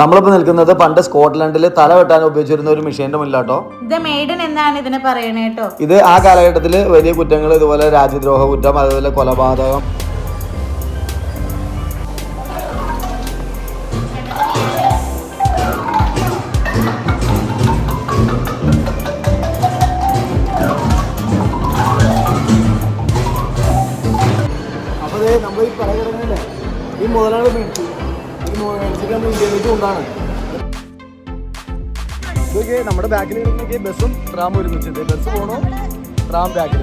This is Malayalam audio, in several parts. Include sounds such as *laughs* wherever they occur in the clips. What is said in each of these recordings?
നമ്മളിപ്പോൾ നിൽക്കുന്നത് പണ്ട് സ്കോട്ട്ലൻഡിൽ തല വെട്ടാൻ ഉപയോഗിച്ചിരുന്ന ഒരു മെഷീന്റെ മുന്നിലാട്ടോ. ഇത് മെയ്ഡൻ എന്നാണ് ഇതിനെ പറയുന്നത് കേട്ടോ. ഇത് ആ കാലഘട്ടത്തിൽ വലിയ കുറ്റങ്ങൾ ഇതുപോലെ രാജ്യദ്രോഹ കുറ്റം അതുപോലെ കൊലപാതകം നമ്മുടെ ബാക്കിൽ നോക്കിയ ബസ്സും ട്രാം ഒരുമിച്ചിട്ട് ബസ് പോകണോ ട്രാം ബാക്കിൽ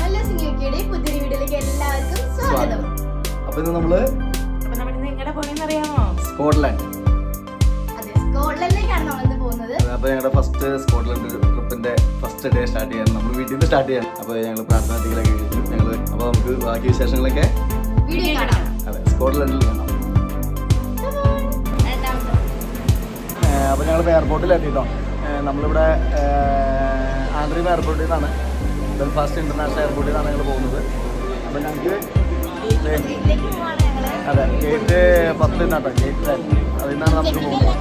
നല്ല സിംഗിയുടെ പുതിയ വീഡിയോയിലേക്ക് എല്ലാവർക്കും സ്വാഗതം. അപ്പൊ ഇന്ന് നമ്മൾ സ്കോട്ട്ലാൻഡ്. അതെ സ്കോട്ട്ലൻഡിലേക്കാണ് നമ്മൾ ഇന്ന് പോകുന്നത്. അപ്പൊ ഞങ്ങളുടെ ഫസ്റ്റ് സ്കോട്ട്ലൻഡ് ട്രിപ്പിന്റെ ഫസ്റ്റ് ഡേ സ്റ്റാർട്ട് ചെയ്യാൻ നമ്മൾ വീട്ടിൽ നിന്ന് സ്റ്റാർട്ട് ചെയ്യാൻ. അപ്പൊ ഞങ്ങൾ കഴിഞ്ഞു. ഞങ്ങൾ അപ്പൊ നമുക്ക് ബാക്കി വിശേഷങ്ങളൊക്കെ വീഡിയോ കാണാം. സ്കോട്ട്ലാൻഡിൽ കാണാം അപ്പോൾ അപ്പൊ ഞങ്ങൾ എയർപോർട്ടിൽ എത്തിട്ടോ ഏഹ് നമ്മളിവിടെ ആന്ധ്രയും എയർപോർട്ടിൽ നിന്നാണ് ബെൽഫാസ്റ്റ് ഇന്റർനാഷണൽ എയർപോർട്ടിൽ നിന്നാണ് ഞങ്ങൾ പോകുന്നത്. അപ്പോൾ ഞങ്ങൾക്ക് അതെ ഗേറ്റ് പത്ത് നിന്നാട്ടോ ഗേറ്റ് അതിൽ നിന്നാണ് നമുക്ക് പോകുന്നത്.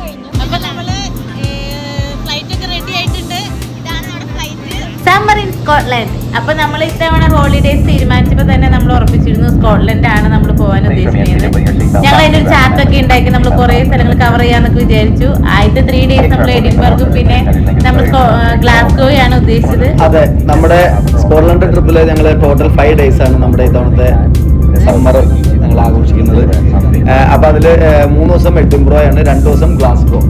സമ്മർ ഇൻ സ്കോട്ട്ലാൻഡ് അപ്പൊ നമ്മൾ ഇത്തവണ ഹോളിഡേസ് തീരുമാനിച്ചപ്പോ തന്നെ നമ്മൾ ഉറപ്പിച്ചിരുന്നു സ്കോട്ട്ലൻഡ് ആണ് നമ്മൾ പോകാൻ ഉദ്ദേശിക്കുന്നത്. ഞങ്ങൾ അതിന്റെ ഒരു ചാർട്ട് ഒക്കെ ഉണ്ടാക്കി നമ്മൾ കുറെ സ്ഥലങ്ങൾ കവർ ചെയ്യാന്നൊക്കെ വിചാരിച്ചു. ആദ്യത്തെ ത്രീ ഡേയ്സ് നമ്മൾ എഡിൻബർഗും പിന്നെ നമ്മൾ ഗ്ലാസ്ഗോയാണ് ഉദ്ദേശിച്ചത്. അതെ നമ്മുടെ സ്കോട്ട്ലൻഡ് ട്രിപ്പിൽ ഞങ്ങൾ ടോട്ടൽ ഫൈവ് ഡേയ്സ് ആണ് നമ്മുടെ ഇത്തവണത്തെ സമ്മർ ഞങ്ങൾ ആഘോഷിക്കുന്നത്. അപ്പൊ അതിൽ മൂന്ന് ദിവസം എഡിൻബ്രോ ആണ് രണ്ടു ദിവസം ഗ്ലാസ്ഗോ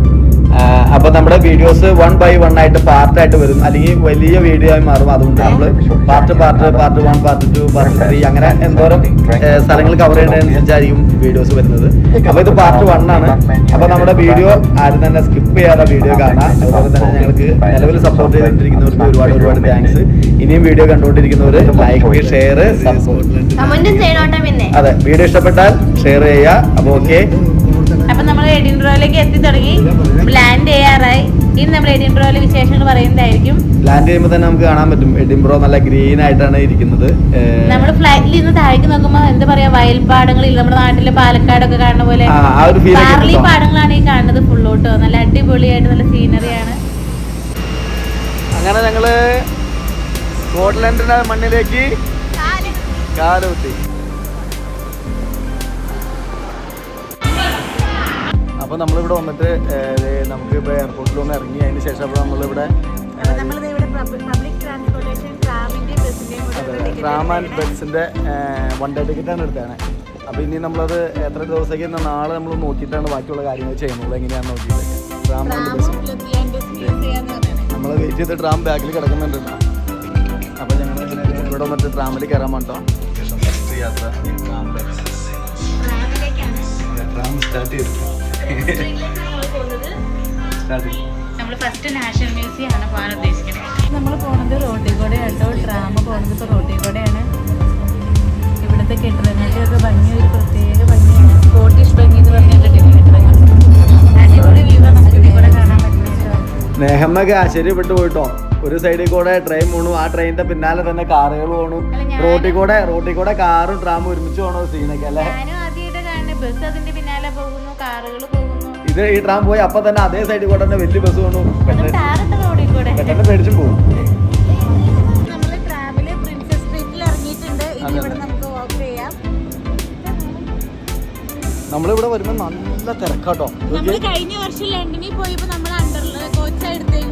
അപ്പൊ നമ്മുടെ വീഡിയോസ് വൺ ബൈ വൺ ആയിട്ട് പാർട്ടായിട്ട് വരും. അല്ലെങ്കിൽ വലിയ വീഡിയോ ആയി മാറും. അതുകൊണ്ട് നമ്മൾ part part part one part two part three അങ്ങനെ എന്തോരം സ്ഥലങ്ങൾ കവർ ചെയ്യുന്നതിനനുസരിച്ചായിരിക്കും വീഡിയോസ് വരുന്നത്. അപ്പൊ ഇത് പാർട്ട് വൺ ആണ്. അപ്പൊ നമ്മുടെ വീഡിയോ ആരും തന്നെ സ്കിപ്പ് ചെയ്യാതെ വീഡിയോ കാണാം. അതുപോലെ തന്നെ ഞങ്ങൾക്ക് നിലവിൽ സപ്പോർട്ട് ചെയ്തിട്ടിരിക്കുന്നവർക്ക് ഒരുപാട് ഒരുപാട് താങ്ക്സ് ഇനിയും വീഡിയോ കണ്ടുകൊണ്ടിരിക്കുന്നവർ ലൈക്ക് ഷെയർ സപ്പോർട്ട് അതെ വീഡിയോ ഇഷ്ടപ്പെട്ടാൽ ഷെയർ ചെയ്യുക. അപ്പൊ ഓക്കെ നമ്മൾ എഡിൻബ്രോയിലേക്ക് എത്തി തുടങ്ങി. ലാൻഡ് ചെയ്യാറായി ഇനി നമ്മൾ എഡിൻബ്രോയിലെ വിശേഷങ്ങൾ പറയുന്നതായിരിക്കും. ലാൻഡ് ചെയ്യുമ്പോൾ തന്നെ നമുക്ക് കാണാൻ പറ്റും. എഡിൻബ്രോ നല്ല ഗ്രീൻ ആയിട്ടാണ് ഇരിക്കുന്നത്. നമ്മൾ ഫ്ലൈറ്റിൽ നിന്ന് താഴേക്ക് നോക്കുമ്പോൾ എന്താ പറയാ വയൽപ്പാടങ്ങളിൽ നമ്മുടെ നാട്ടിലെ പാലക്കാടൊക്കെ കാണുന്ന പോലെ പാർലി പാടങ്ങളാണ് ഈ കാണുന്നത് ഫുള്ളോട്ടോ നല്ല അടിപൊളിയായിട്ട് നല്ല സീനറിയാണ് അങ്ങനെ ഞങ്ങൾ സ്കോട്ട്ലൻഡിന്റെ മണ്ണിലേക്ക് കാലുകുത്തി അപ്പൊ നമ്മളിവിടെ വന്നിട്ട് നമുക്ക് ഇപ്പൊ എയർപോർട്ടിൽ ഒന്ന് ഇറങ്ങി. അതിന് ശേഷം അപ്പോൾ നമ്മളിവിടെ ട്രാം ആൻഡ് ബസ്സിന്റെ വൺ ഡേ ടിക്കറ്റാണ് ആണ് എടുത്തതാണ്. അപ്പോൾ ഇനി നമ്മളത് എത്ര ദിവസത്തേക്ക് എന്നാൽ നാളെ നമ്മൾ നോക്കിയിട്ടാണ് ബാക്കിയുള്ള കാര്യങ്ങൾ ചെയ്യുന്നത്. എങ്ങനെയാണ് നോക്കിയിട്ട്. ട്രാം ആൻഡ് ബസ് നമ്മൾ വെയിറ്റ് ചെയ്ത് ട്രാം ബാക്കിൽ കിടക്കുന്നുണ്ട് അപ്പോൾ അപ്പൊ ഞങ്ങൾ ഇവിടെ വന്നിട്ട് ട്രാമിൽ കയറാൻ വേണ്ടോ? ഫസ്റ്റ് യാത്ര ട്രാം സ്റ്റാർട്ട് ചെയ്തു. നമ്മൾ ഫസ്റ്റ് നാഷണൽ മ്യൂസിയം ആണ് പോകാൻ ഉദ്ദേശിക്കുന്നത്. നമ്മൾ പോണത് റോട്ടിൽ കൂടെ കേട്ടോ ഡ്രാമ പോണത് ഇപ്പോൾ റോട്ടിൽ കൂടെയാണ്. ഇവിടുത്തെ കെട്ടിടങ്ങളുടെ ഒക്കെ ഭംഗി ഒരു പ്രത്യേക ഭംഗിയാണ്. സ്കോട്ടിഷ് ഭംഗി എന്ന് പറഞ്ഞിട്ട് കെട്ടിടങ്ങൾ. അടിപൊളി വ്യൂ നമുക്ക് ഇതിൽ കൂടെ കാണാൻ പറ്റുന്നത് നെഹമ്മക്ക് ആശ്ചര്യപ്പെട്ടു പോയിട്ടോ. ഒരു സൈഡിൽ കൂടെ ട്രെയിൻ പോണു ആ ട്രെയിനിന്റെ പിന്നാലെ തന്നെ കാറുകൾ പോണു റോട്ടിൽ കൂടെ റോട്ടിൽ കൂടെ കാറും ട്രാമും ഒരുമിച്ച് പോണോ സീനൊക്കെ അല്ലേ? ബസ് അതിന്റെ കാറുകൾ പോകുന്നു. ഇത് ഈ ട്രാം പോയി അപ്പൊ തന്നെ അതേ സൈഡിൽ കൂടെ തന്നെ വലിയ ബസ് പോണു പെട്ടെന്ന് ടാറിട്ട റോഡിൽ കൂടെ പെട്ടെന്ന് പേടിച്ചും പോകും. പ്രിൻസസ് സ്ട്രീറ്റിൽ ഇറങ്ങിയിട്ടുണ്ട്. ഇനി ഇവിടെ നമുക്ക് വാക്ക് ചെയ്യാം. നമ്മളിവിടെ വരുമ്പോ നല്ല തിരക്കാട്ടോ. നമ്മൾ കഴിഞ്ഞ വർഷം ലണ്ടനിൽ പോയപ്പോ നമ്മൾ അണ്ടർ കോച്ച്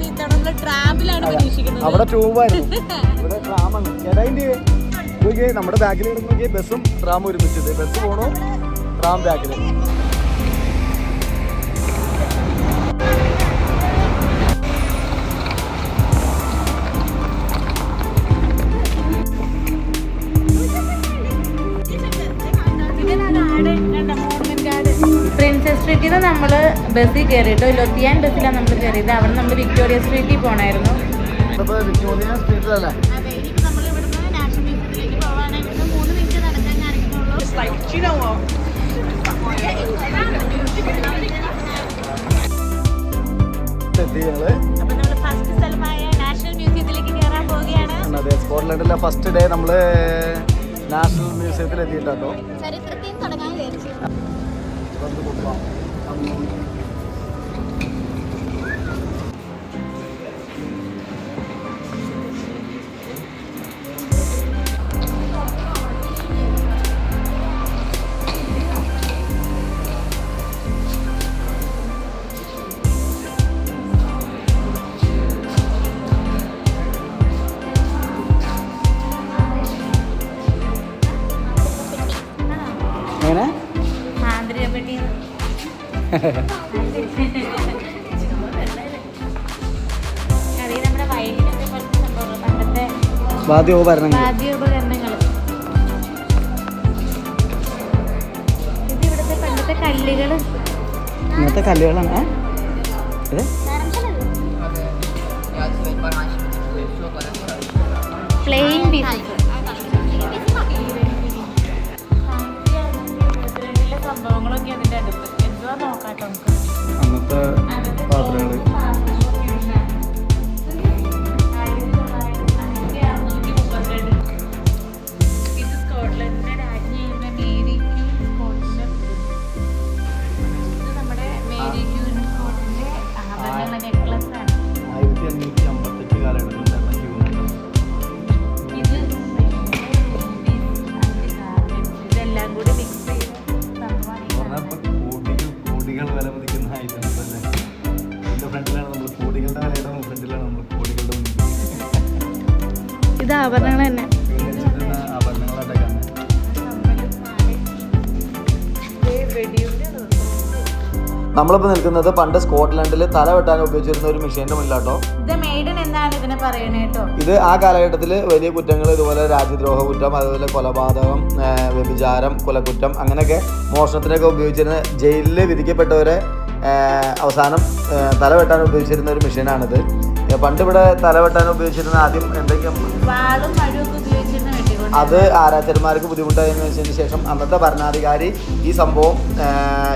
ഇത്തവണ നമ്മൾ ട്രാമിലാണ് പരീക്ഷിക്കുന്നത് അവിടെ ട്യൂബായിരുന്നു *laughs* ഇവിടെ ട്രാമാണ് നോക്കിയേ നമ്മുടെ ബാക്കിൽ നോക്കിയേ ബസ്സും ട്രാമും ഒരുമിച്ചത് ബസ് പോണു. ട്രാം ബാക്കിൽ പ്രിൻസസ് സ്ട്രീറ്റിൽ നിന്ന് നമ്മൾ ബസ്സിൽ കയറിയിട്ടോ ലൊത്തിയാൻ ബസ്സിലാണ് നമ്മൾ കയറിയത് അവിടെ നമ്മൾ വിക്ടോറിയ സ്ട്രീറ്റിൽ പോകണമായിരുന്നു ഫസ്റ്റ് സ്കോട്ട്ലൻഡിലെ ഡേ നമ്മൾ നാഷണൽ മ്യൂസിയത്തിൽ എത്തിയിട്ടോ ってことは。あの വാദ്യോപകരണങ്ങൾ. വാദ്യോപകരണങ്ങൾ. ഇത് ഇവിടുത്തെ പണ്ടത്തെ കല്ലുകൾ ഇങ്ങനത്തെ കല്ലുകളാണ്? ഇത്? പ്ലെയിൻ സംഭവങ്ങളൊക്കെ അതിന്റെ അടുത്ത്. അന്നത്തെ പാത്രങ്ങൾ നമ്മളിപ്പോൾ നിൽക്കുന്നത് പണ്ട് സ്കോട്ട്ലൻഡിൽ തല വെട്ടാൻ ഉപയോഗിച്ചിരുന്ന ഒരു മെഷീന്റെ മുന്നിലാട്ടോ. ഇത് ആ കാലഘട്ടത്തിൽ വലിയ കുറ്റങ്ങൾ ഇതുപോലെ രാജ്യദ്രോഹ കുറ്റം അതുപോലെ കൊലപാതകം വ്യഭിചാരം കൊലക്കുറ്റം അങ്ങനെയൊക്കെ മോഷണത്തിനൊക്കെ ഉപയോഗിച്ചിരുന്ന ജയിലിൽ വിധിക്കപ്പെട്ടവരെ അവസാനം തല വെട്ടാൻ ഉപയോഗിച്ചിരുന്ന ഒരു മെഷീനാണിത്. പണ്ട് ഇവിടെ തല വെട്ടാൻ ഉപയോഗിച്ചിരുന്ന ആദ്യം എന്തൊക്കെയാണ് അത് ആരാച്ചന്മാർക്ക് ബുദ്ധിമുട്ടായെന്ന് വെച്ചതിന് ശേഷം അന്നത്തെ ഭരണാധികാരി ഈ സംഭവം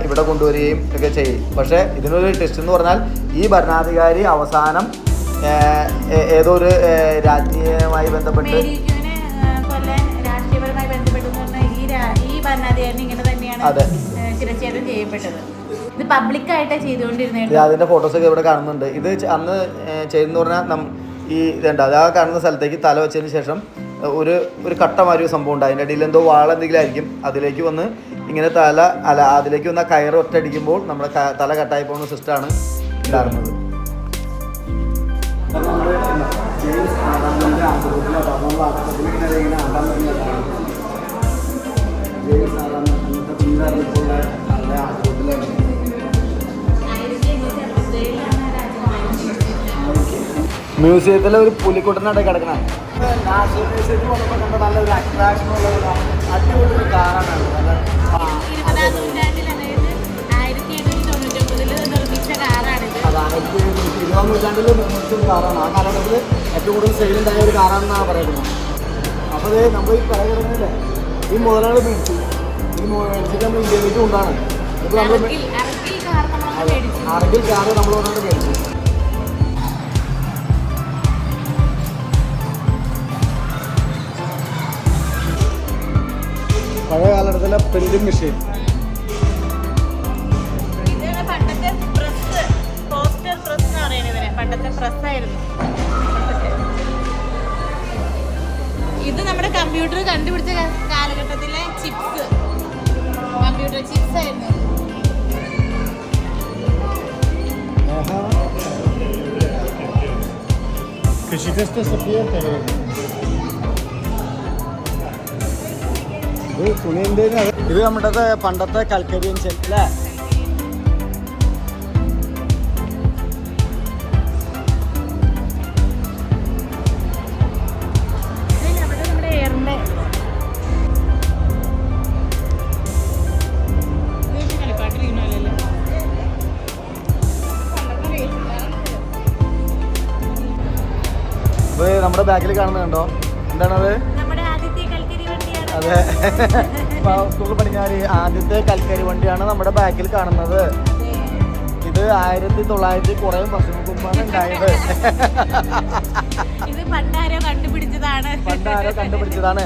ഇവിടെ കൊണ്ടുവരികയും ഒക്കെ ചെയ്യും പക്ഷേ ഇതിനൊരു ടെസ്റ്റ് എന്ന് പറഞ്ഞാൽ ഈ ഭരണാധികാരി അവസാനം ഏതോ ഒരു ആ, രാജ്ഞിയുമായി ബന്ധപ്പെട്ട് അതെ. അതിന്റെ ഫോട്ടോസ് ഒക്കെ ഇത് പബ്ലിക്കായിട്ടാണ് ചെയ്തുകൊണ്ടിരുന്നത് അതിന്റെ ഫോട്ടോസ് ഒക്കെ ഇവിടെ കാണുന്നുണ്ട്. ഇത് അന്ന് ചെയ്തെന്ന് പറഞ്ഞാൽ ഈ ഇതുണ്ട്. അത് ആ കാണുന്ന സ്ഥലത്തേക്ക് തല വെച്ചതിന് ശേഷം ഒരു ഒരു കട്ട മാതിരി ഒരു സംഭവം ഉണ്ട്. അതിന്റെ ഇടയിൽ എന്തോ വാള എന്തെങ്കിലും ആയിരിക്കും. അതിലേക്ക് വന്ന് ഇങ്ങനെ തല അല അതിലേക്ക് വന്ന കയറ് ഒറ്റയടിക്കുമ്പോൾ നമ്മുടെ തല കട്ടായി പോകുന്ന സിസ്റ്റമാണ് ഉണ്ടാകുന്നത് ആയിരത്തി മ്യൂസിയത്തിലെ ഒരു പുലിക്കുട്ടനായിട്ട് കിടക്കണം. നാഷണൽ മ്യൂസിയത്തിൽ വന്നപ്പോൾ കണ്ട നല്ലൊരു അട്രാക്ഷൻ ഉള്ള ഒരു അടിപൊളി ഒരു കാറാണ് നല്ല ഇരുപതാം നൂറ്റാണ്ടിൽ നിർമ്മിച്ച ഒരു കാറാണ്. ആ കാലഘട്ടത്തിൽ ഏറ്റവും കൂടുതൽ സെയിൽ ഒരു കാറാണെന്നാണ് പറയുന്നത്. അപ്പോൾ അത് നമ്മൾ ഈ കിടക്കുന്നില്ലേ? ഈ മുതലാളി മേടിച്ചു. ഈ മേടിച്ചിട്ട് നമ്മൾ ഇന്ത്യയിലേക്ക് കൊണ്ടാണ് ഇപ്പോൾ നമ്മൾ അറക്കിൽ കാറ് നമ്മൾ കൊണ്ടാണ് മേടിച്ചു. പഴയ കാലഘട്ടത്തിലെ പ്രിന്റിംഗ് മെഷീൻ പണ്ടത്തെ പ്രസ്സായിരുന്നു ഇത് നമ്മുടെ കമ്പ്യൂട്ടർ കണ്ടുപിടിച്ച കാലഘട്ടത്തിലെ ചിപ്സ് കമ്പ്യൂട്ടർ ചിപ്സ് ആയിരുന്നു Sophia Ferrer. ഇത് തുണിന്റെ ഇത് നമ്മുടെ പണ്ടത്തെ കൽക്കരിയൻ സെറ്റ് അല്ലേ? നമ്മുടെ ബാക്കിൽ കാണുന്നുണ്ടോ എന്താണത്? അതെ. സ്കൂളിൽ പഠിക്കാൻ ആദ്യത്തെ കൽക്കരി വണ്ടിയാണ് നമ്മുടെ ബാക്കിൽ കാണുന്നത്. ഇത് ആയിരത്തി തൊള്ളായിരത്തി കുറെ വർഷങ്ങൾക്ക് മുമ്പാണ് ഉണ്ടായത്. ഇത് പണ്ടാരോ കണ്ടുപിടിച്ചതാണ്. ഇപ്പൊ കണ്ടുപിടിച്ചതാണ്.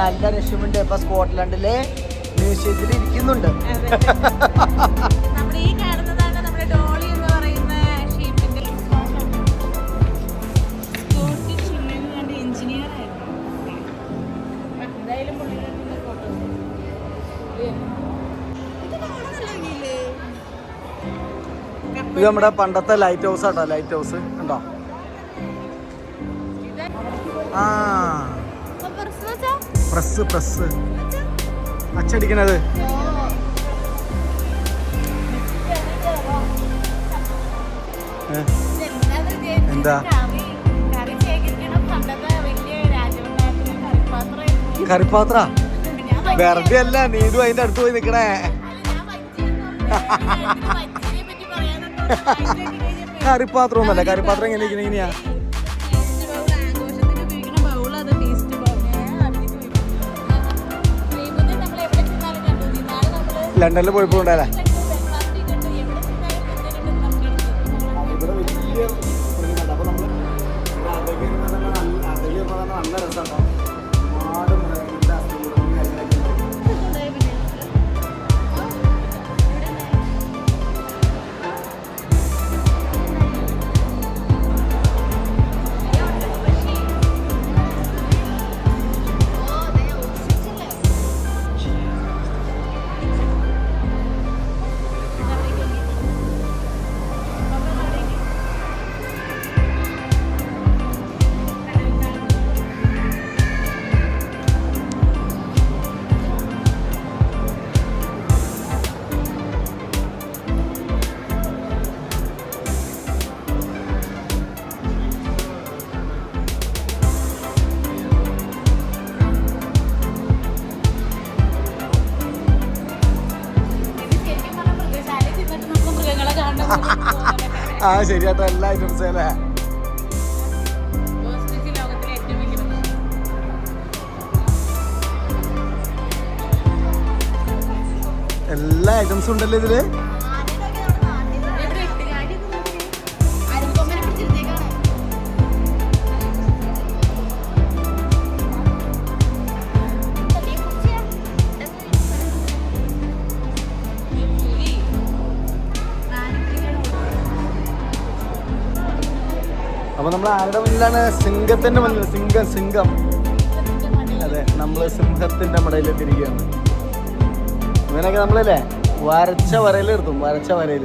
നല്ല രക്ഷമുണ്ട് ഇപ്പൊ സ്കോട്ട്ലൻഡിലെ മ്യൂസിയത്തിൽ ഇരിക്കുന്നുണ്ട് ഇത് നമ്മുടെ പണ്ടത്തെ light house auto light house ഉണ്ടോ ആ. Press press. അച്ചടിക്കണത്? എന്താ? കറിപ്പാത്ര? വെറുതെ അല്ല നീതു അതിന്റെ അടുത്ത് പോയി നിക്കണേ. *laughs* *laughs* കറിപ്പാത്രം ഒന്നല്ല കറിപ്പാത്രം എങ്ങനെ ഇരിക്കണ? ഇങ്ങനെയാ. ലണ്ടനിൽ പോയപ്പോ ശരിയാട്ടോ എല്ലാ ഐറ്റംസ് അല്ലേ എല്ലാ ഐറ്റംസും ഉണ്ടല്ലോ ഇതിൽ? അപ്പൊ നമ്മൾ ആരുടെ മുന്നിലാണ്? സിംഹത്തിന്റെ മുന്നിൽ സിംഹം സിംഹം. അതെ നമ്മൾ സിംഹത്തിന്റെ മടയിൽ എത്തിയിരിക്കുകയാണ്. ഇവനൊക്കെ നമ്മളല്ലേ? വരച്ച വരയിൽ നിർത്തും വരച്ച വരയിൽ.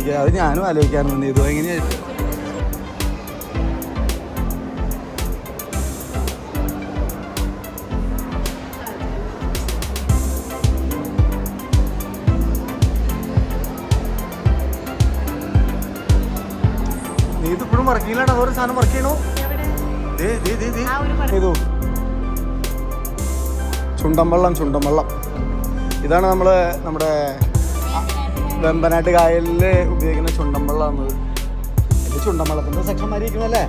ഞാനും ആലോചിക്കാം അത് ഞാനും ആലോചിക്കാറുണ്ട് ഇത് എങ്ങനെയാ? നീ ഇത് ഇപ്പോഴും അതോ ഓരോ സാധനം വർക്ക് ചെയ്യണോ? പടം. ഇതോ. ചുണ്ടൻവള്ളം ചുണ്ടൻവള്ളം ഇതാണ് നമ്മൾ നമ്മുടെ വെമ്പനാട്ട് കായലിൽ ഉപയോഗിക്കുന്ന എന്നത് ഇത് ചുണ്ടൻവള്ളത്തിന്റെ സെക്ഷൻ മാറിയിരിക്കണല്ലേ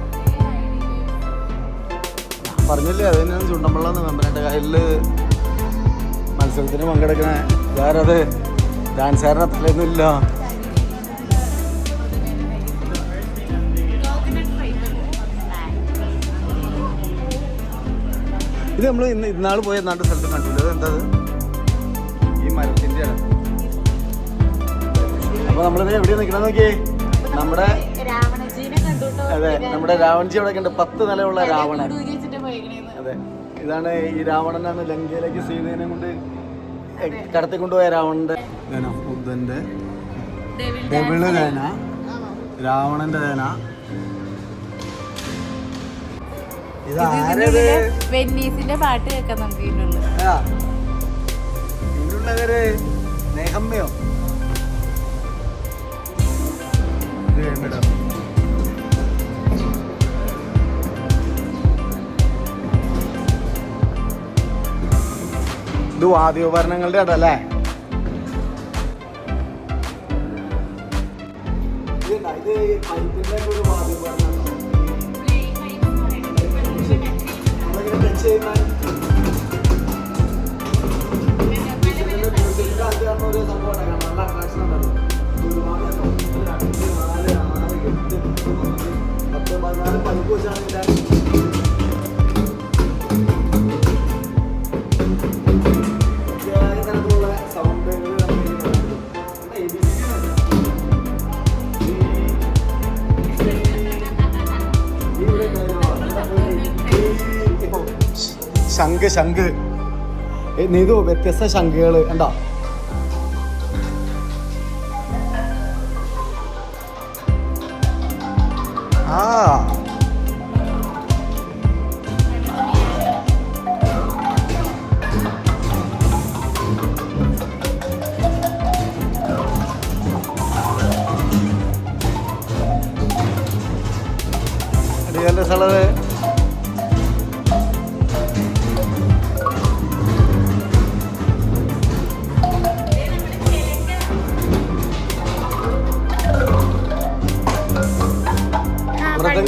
ഞാൻ പറഞ്ഞില്ലേ അത് തന്നെയാണ് ചുണ്ടമ്പള്ളാന്ന് വെമ്പനാട്ട് കായലിൽ മത്സരത്തിന് പങ്കെടുക്കണ. വേറത് ഡാൻസുകാരനെ തലേന്നില്ല ഇത് നമ്മൾ ഇന്ന് ഇന്നാൾ പോയ എന്നാണ്ട് സ്ഥലത്ത് കണ്ടില്ല? അത്? എന്താ അപ്പൊ നമ്മളിത് എവിടെ നിൽക്കണം നോക്കിയേ? നമ്മുടെ രാവണജീനെ കണ്ടുട്ടോ? അതെ നമ്മുടെ രാവൺജി അവിടെ ഉണ്ട് പത്ത് നിലയുള്ള രാവണൻ. അതെ ഇതാണ് ഈ രാവണനാണ് ലങ്കയിലേക്ക് സീതേനെ കൊണ്ട് കടത്തി കൊണ്ടുപോയ രാവണന്റെ ബുദ്ധന്റെ ഡെവിൾ തേന രാവണന്റെ തേന വെന്നീസിന്റെ പാട്ട് കേൾക്കാൻ നമുക്ക് ഇതിനുള്ളവര് നെഹമ്മയോ ഇത് എവിടാ? ഇത് അല്ലേ ഇടല്ലേ ഇത് പൈപ്പിന്റെ ഒരു വാദ്യോപകരണം നമ്മളിങ്ങനെ ടച്ച് ചെയ്യുന്ന ശംഖ് ശംഖ് ഏ, നീതു വ്യത്യസ്ത ശംഖുകൾ കണ്ടോ ആ. നല്ല സ്ഥലത്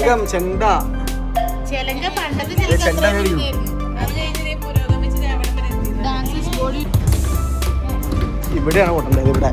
മൃദംഗം ചെണ്ട. ചെലങ്ക പണ്ടത്തെ. ഇവിടെയാണ് കൊണ്ടുള്ളത് ഇവിടെ.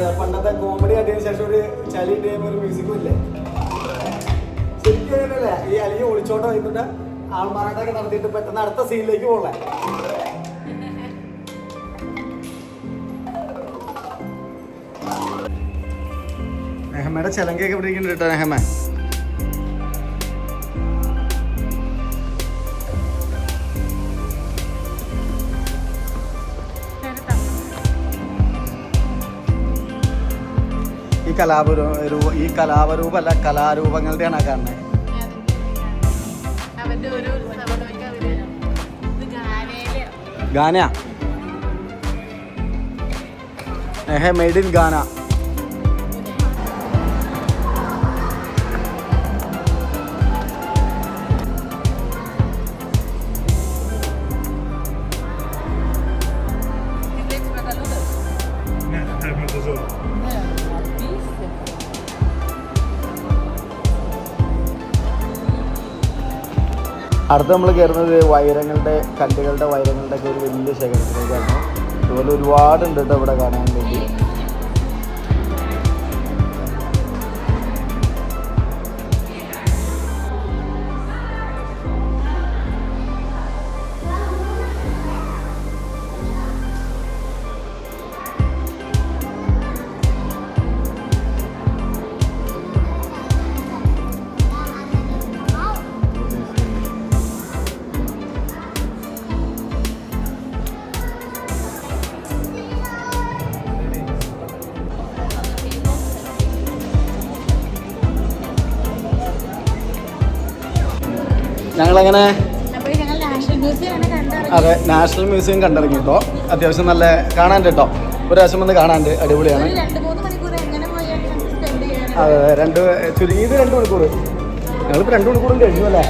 അതെ പണ്ടത്തെ കോമഡി കണ്ടതിന് ശേഷം ഒരു ചളി ടൈം ഒരു മ്യൂസിക്കും ഇല്ലേ? ശരിക്കും അങ്ങനെയല്ലേ? ഈ അല്ലെങ്കിൽ ഒളിച്ചോട്ടം വന്നിട്ട് ആൾമാരാട്ടൊക്കെ നടത്തിയിട്ട് പെട്ടെന്ന് അടുത്ത സീനിലേക്ക് പോകണേ നെഹമ്മയുടെ ചെലങ്കയൊക്കെ ഇവിടെ ഇരിക്കുന്നുണ്ട് കേട്ടോ നെഹമ്മ ഈ കലാപരൂ രൂപ- ഈ കലാപരൂപല്ല കലാരൂപങ്ങളുടെയാണ് ആ കാണുന്നത് ഗാനയിൽ. ഗാന? മെയ്ഡ് ഇൻ ഗാന. അടുത്ത് നമ്മൾ കയറുന്നത് വൈരങ്ങളുടെ കല്ലുകളുടെ വൈരങ്ങളുടെ ഒക്കെ ഒരു വലിയ ശേഖരത്തിലേക്കാണ്. അതുപോലെ ഒരുപാടുണ്ട് കേട്ടോ ഇവിടെ കാണാൻ വേണ്ടി. കണ്ടിറങ്ങി. അതെ നാഷണൽ മ്യൂസിയം കണ്ടിറങ്ങി കേട്ടോ അത്യാവശ്യം നല്ല കാണാൻ കേട്ടോ ഒരു പ്രാവശ്യം വന്ന് കാണാണ്ട് അടിപൊളിയാണ്. എങ്ങനെ അതെ രണ്ട് ചുരുങ്ങിയത് രണ്ട് മണിക്കൂർ ഞങ്ങളിപ്പോൾ രണ്ട് മണിക്കൂറും കഴിഞ്ഞു അല്ലേ?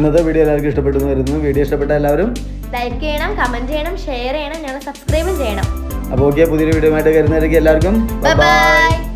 ഇന്നത്തെ വീഡിയോ എല്ലാവർക്കും ഇഷ്ടപ്പെട്ടു എന്ന് വരുന്നു വീഡിയോ ഇഷ്ടപ്പെട്ട എല്ലാവരും ലൈക്ക് ചെയ്യണം കമന്റ് ചെയ്യണം ഷെയർ ചെയ്യണം ഞങ്ങൾ സബ്സ്ക്രൈബും ചെയ്യണം. അപ്പോൾ ഓക്കെ പുതിയൊരു വീഡിയോ ആയിട്ട് കരുന്നതായിരിക്കും എല്ലാവർക്കും ബൈ